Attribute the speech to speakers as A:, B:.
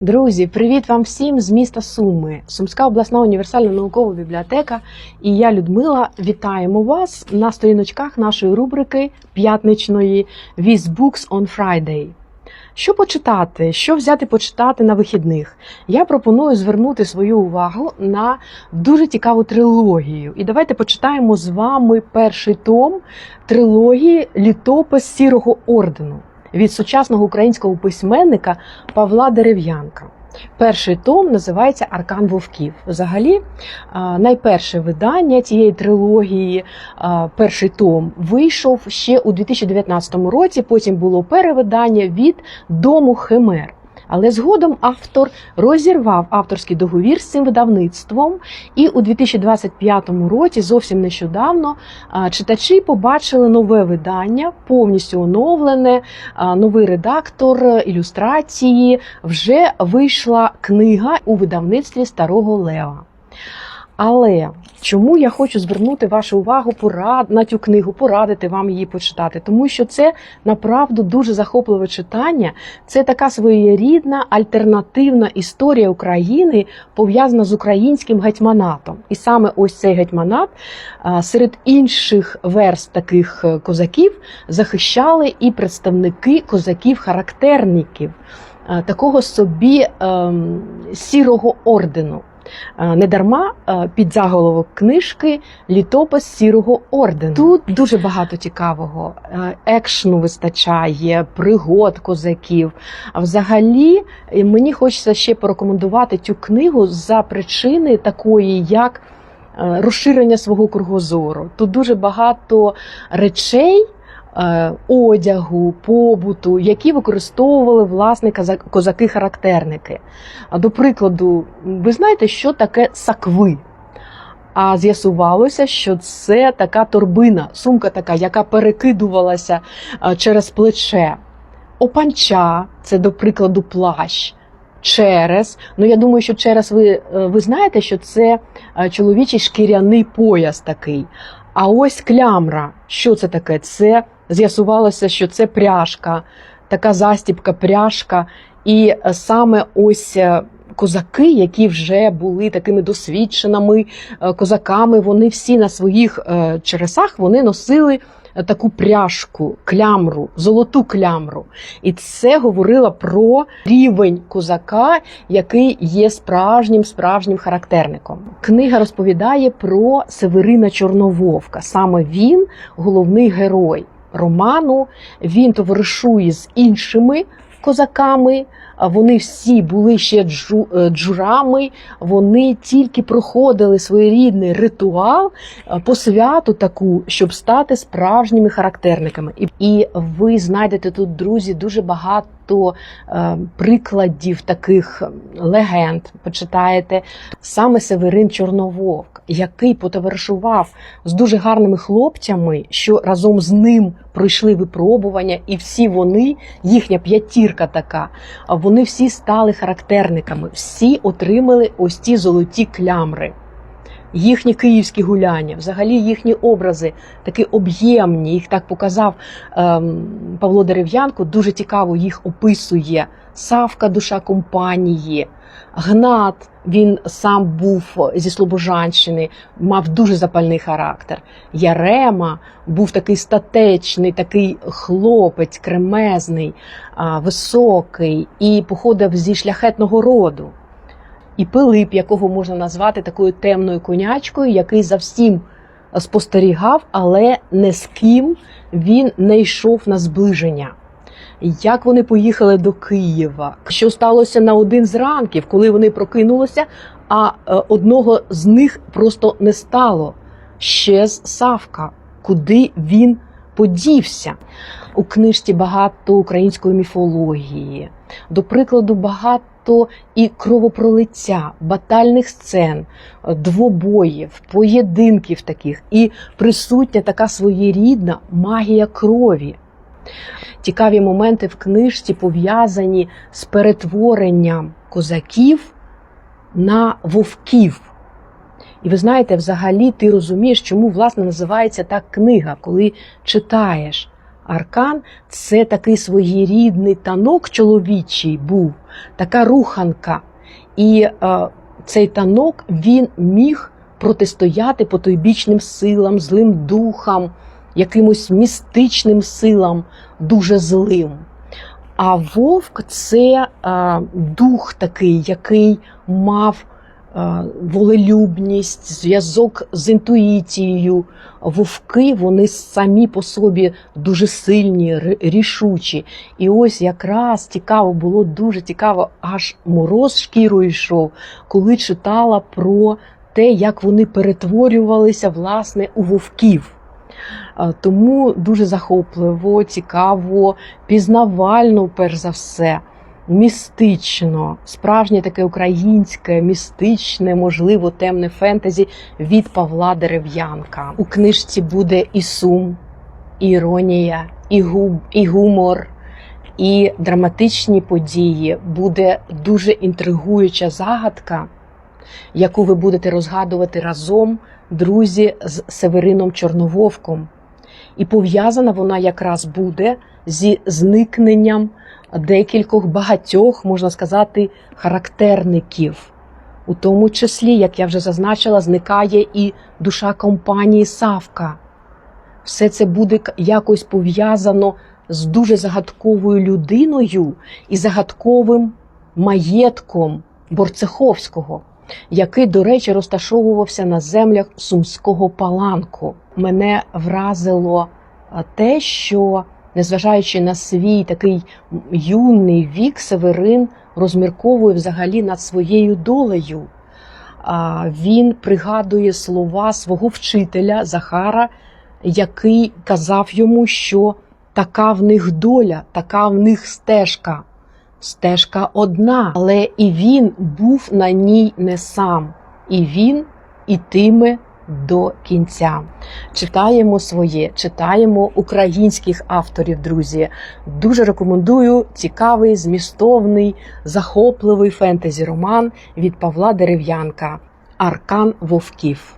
A: Друзі, привіт вам всім з міста Суми, Сумська обласна універсальна наукова бібліотека. І я, Людмила, вітаємо вас на сторіночках нашої рубрики п'ятничної With Books on Friday. Що почитати, що взяти почитати на вихідних? Я пропоную звернути свою увагу на дуже цікаву трилогію. І давайте почитаємо з вами перший том трилогії Літопис Сірого ордену від сучасного українського письменника Павла Дерев'янка. Перший том називається Аркан Вовків. Взагалі, найперше видання цієї трилогії, перший том, вийшов ще у 2019 році. Потім було перевидання від Дому Химер. Але згодом автор розірвав авторський договір з цим видавництвом, і у 2025 році, зовсім нещодавно, читачі побачили нове видання, повністю оновлене, новий редактор, ілюстрації. Вже вийшла книга у видавництві Старого Лева. Але чому я хочу звернути вашу увагу порад на цю книгу, порадити вам її почитати? Тому що це направду дуже захопливе читання. Це така своєрідна альтернативна історія України, пов'язана з українським гетьманатом. І саме ось цей гетьманат серед інших верст таких е, козаків захищали і представники козаків-характерників, такого собі ем, сірого ордену. Е, Недарма е, під заголовок книжки Літопис сірого ордену. Тут дуже багато цікавого. Е, Екшну вистачає, пригод козаків. А взагалі мені хочеться ще порекомендувати цю книгу за причини такої, як розширення свого кругозору. Тут дуже багато речей. Е, Одягу, побуту, які використовували власне козаки-характерники. До прикладу, ви знаєте, що таке сакви? А з'ясувалося, що це така торбина, сумка така, яка перекидувалася е, через плече. Опанча це, до прикладу, плащ. Через, ну я думаю, що через ви, е, ви знаєте, що це чоловічий шкіряний пояс такий. А ось клямра. Що це таке? Це з'ясувалося, що це пряжка, така застібка, пряжка. І е, саме ось е, козаки, які вже були такими досвідченими е, козаками, вони всі на своїх чересах вони носили таку пряжку, клямру, золоту клямру. І це говорило про рівень козака, який є справжнім справжнім характерником. Книга розповідає про Северина Чорнововка. Саме він головний герой роману. Він товаришує з іншими козаками. Вони всі були ще е, джурами, вони тільки проходили своєрідний ритуал е, по святу таку, щоб стати справжніми характерниками. І, і ви знайдете тут, друзі, дуже багато е, прикладів таких легенд. Почитаєте саме Северин Чорнововк, який потоваришував з дуже гарними хлопцями, що разом з ним пройшли випробування, і всі вони, їхня п'ятірка така, вони всі стали характерниками, всі отримали ось ці золоті клямри. Їхні київські гуляння, взагалі їхні образи такі об'ємні. Їх так показав ем, Павло Дерев'янко. Дуже цікаво їх описує. Савка, душа компанії, Гнат. Він сам був зі Слобожанщини, мав дуже запальний характер. Ярема був такий статечний, такий хлопець, кремезний, високий і походив зі шляхетного роду. І Пилип, якого можна назвати такою темною конячкою, який за всім спостерігав, але не з ким він не йшов на зближення. Як вони поїхали до Києва? Що сталося на один з ранків, коли вони прокинулися, а е, одного з них просто не стало. Щез Савка, куди він подівся. У книжці багато української міфології, до прикладу, багато і кровопролиття, батальних сцен, е, двобоїв, поєдинків таких, і присутня така своєрідна магія крові. Цікаві моменти в книжці пов'язані з перетворенням козаків на вовків. І ви знаєте, взагалі ти розумієш, чому власне називається так книга, коли читаєш. Аркан це такий своєрідний танок чоловічий був, така руханка. І е, цей танок він міг протистояти потойбічним силам, злим духам, якимось містичним силам, дуже злим. А вовк це е, дух такий, який мав е, волелюбність, зв'язок з інтуїцією. Вовки вони самі по собі дуже сильні, рішучі. І ось якраз цікаво було дуже цікаво, аж мороз шкірою йшов, коли читала про те, як вони перетворювалися власне у вовків. Е, Тому дуже захопливо, цікаво, пізнавально, перш за все, містично, справжнє таке українське, містичне, можливо, темне фентезі від Павла Дерев'янка. У книжці буде і сум, і іронія, і, губ, і гумор, і драматичні події. Буде дуже інтригуюча загадка, яку ви будете розгадувати разом, друзі, з Северином Чорнововком. І пов'язана вона якраз буде зі зникненням декількох багатьох, можна сказати, характерників. У тому числі, як я вже зазначила, зникає і душа компанії Савка. Все це буде якось пов'язано з дуже загадковою людиною і загадковим маєтком Борцеховського, який, до речі, розташовувався на землях Сумського паланку. Мене вразило те, що, незважаючи на свій такий юний вік, Северин розмірковує взагалі над своєю долею. Він пригадує слова свого вчителя Захара, який казав йому, що така в них доля, така в них стежка. Стежка одна, але і він був на ній не сам, і він ітиме до кінця. Читаємо своє, читаємо українських авторів, друзі. Дуже рекомендую цікавий, змістовний, захопливий фентезі роман від Павла Дерев'янка Аркан Вовків.